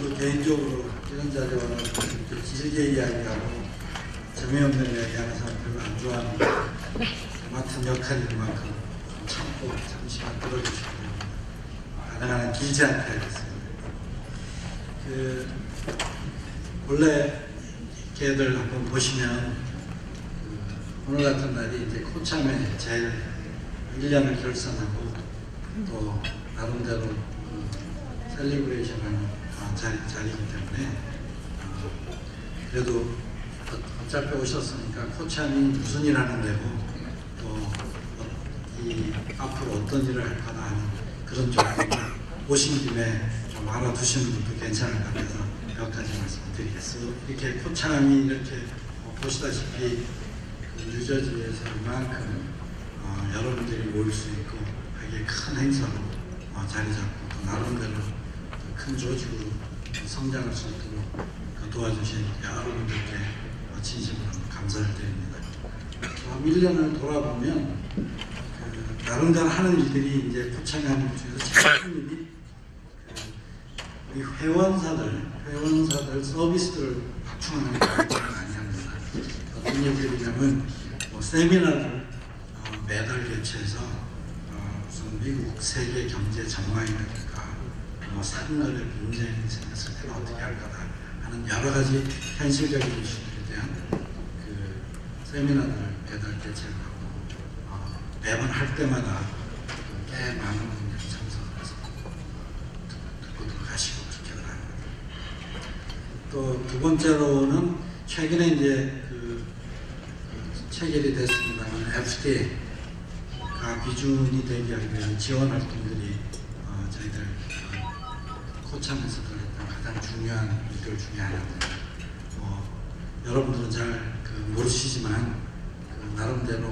저도 개인적으로 이런 자리에 와서 이렇게 길게 이야기하고 재미없는 이야기하는 사람 별로 안 좋아하는데 맡은 역할인 만큼 참고 잠시만 들어주시고 가능한 한 길지 않게 하겠습니다. 그 원래 걔들 한번 보시면 그 오늘 같은 날이 이제 코참에 제일 1년을 결산하고 또 나름대로 음, 셀리브레이션 하는 어, 자리, 자리이기 때문에 어, 그래도 어- 어차피 오셨으니까 코참이 무슨 일 하는 데고 또이 앞으로 어떤 일을 할 거다 하는 그런 쪽으로 오신 김에 좀 알아두시는 것도 괜찮을 것 같아서 몇 가지 말씀드리겠습니다. 이렇게 코참이 이렇게 뭐 보시다시피 그 뉴저지에서 이만큼 어, 여러분들이 모일 수 있고 하기에 큰 행사로 어, 자리 잡고 또 나름대로 큰 조직으로 성장할 수 있도록 그 도와주신 여러분들께 어, 진심으로 감사를 드립니다. 어, 1년을 돌아보면 그 나름대로 하는 일들이 이제 포창이 하는 것 중에서 제일 큰 일이 그 우리 회원사들, 회원사들 서비스를 확충하는 것을 많이 합니다. 어떤 얘기냐면 뭐 세미나를 어, 매달 개최해서 어, 미국 세계 경제 전망이라든가 뭐 산업의 문제이 생겼을 때는 어떻게 할 거다 하는 여러 가지 현실적인 이슈들에 대한 그 세미나를 매달 개최를 하고 어, 매번 할 때마다 꽤 많은 분들이 참석해서 듣고도 가시고 그렇게 합니다. 또두 번째로는 최근에 이제 그, 그 체결이 됐습니다만 FTA가 비준이 되기 위한 지원 활동들이 어, 코참에서 했던 가장 중요한 일들 중에 하나입니다. 뭐, 여러분들은 잘 그 모르시지만 그 나름대로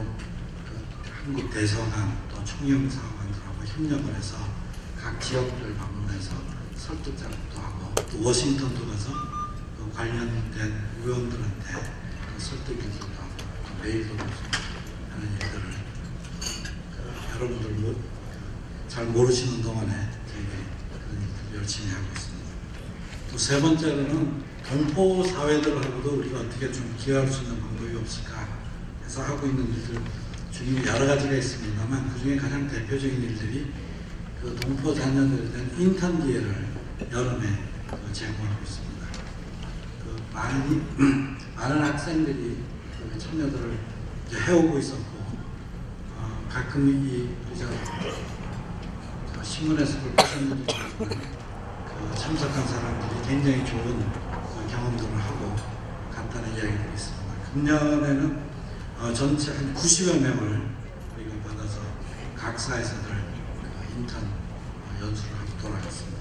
그 한국 대서관 또 총영사관들하고 협력을 해서 각 지역들 방문해서 설득 작업도 하고 또 워싱턴도 가서 그 관련된 의원들한테 그 설득 일들도 하고 또 메일도 하는 일들을 그 여러분들 잘 모르시는 동안에 열심히 하고 있습니다. 또 세 번째로는 동포 사회들하고도 우리가 어떻게 좀 기여할 수 있는 방법이 없을까 해서 하고 있는 일들 중에 여러 가지가 있습니다만 그 중에 가장 대표적인 일들이 그 동포 자녀들에 대한 인턴 기회를 여름에 그 제공하고 있습니다. 그 많이 많은 학생들이 그 참여들을 해오고 있었고 어, 가끔 이 우리 저, 저 신문에서 보셨는지 모르지만 그 참석한 사람들이 굉장히 좋은 그 경험들을 하고 간단한 이야기들이 있습니다. 금년에는 어, 전체 한 90여 명을 우리가 받아서 각 사에서들 그 인턴 어, 연수를 하고 돌아갔습니다.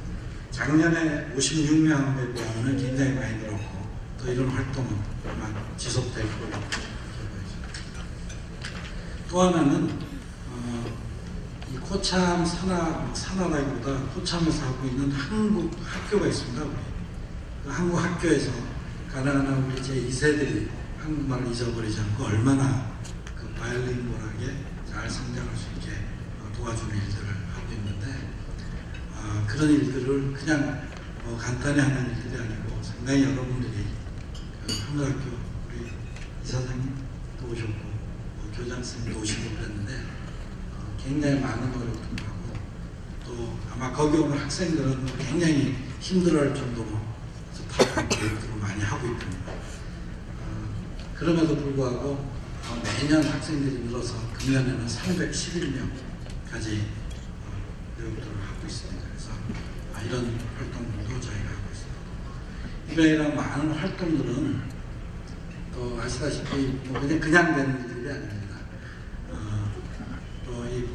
작년에 56명에 비하면 굉장히 많이 늘었고 또 이런 활동은 거로 또 하나는 어, 이 코참 산하 산하라기보다 코참에서 하고 있는 한국 학교가 있습니다. 우리. 그 한국 학교에서 가난한 우리 제 2세들이 한국말을 잊어버리지 않고 얼마나 그 바이올린몰하게 잘 성장할 수 있게 어, 도와주는 일들을 하고 있는데 어, 그런 일들을 그냥 뭐 간단히 하는 일들이 아니고 상당히 여러분들이 그 한국학교 우리 이사장님도 오셨고 뭐 교장 선생님도 오시고 그랬는데 어, 굉장히 많은 노력도 하고 또 아마 거기 오는 학생들은 굉장히 힘들어할 정도로 답답한 교육들을 많이 하고 있답니다. 어, 그럼에도 불구하고 어, 매년 학생들이 늘어서 금년에는 311명까지 어, 교육들을 하고 있습니다. 그래서 아, 이런 활동들도 저희가 하고 있습니다. 이러이러한 많은 활동들은 또 아시다시피 뭐 그냥 그냥 되는 일들이 아닙니다.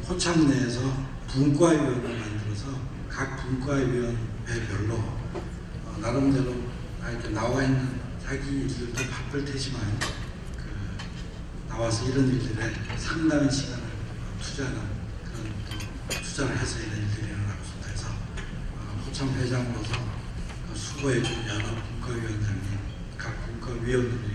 포참 내에서 분과위원을 만들어서 각 분과위원회별로 어, 나름대로 다 이렇게 나와 있는 자기 일들도 바쁠 테지만 그 나와서 이런 일들에 상당한 시간을 투자하는 그런 또 투자를 해서 이런 일들이 일어나고. 그래서 어, 포참 회장으로서 그 수고해준 여러 분과위원장님, 각 분과위원들이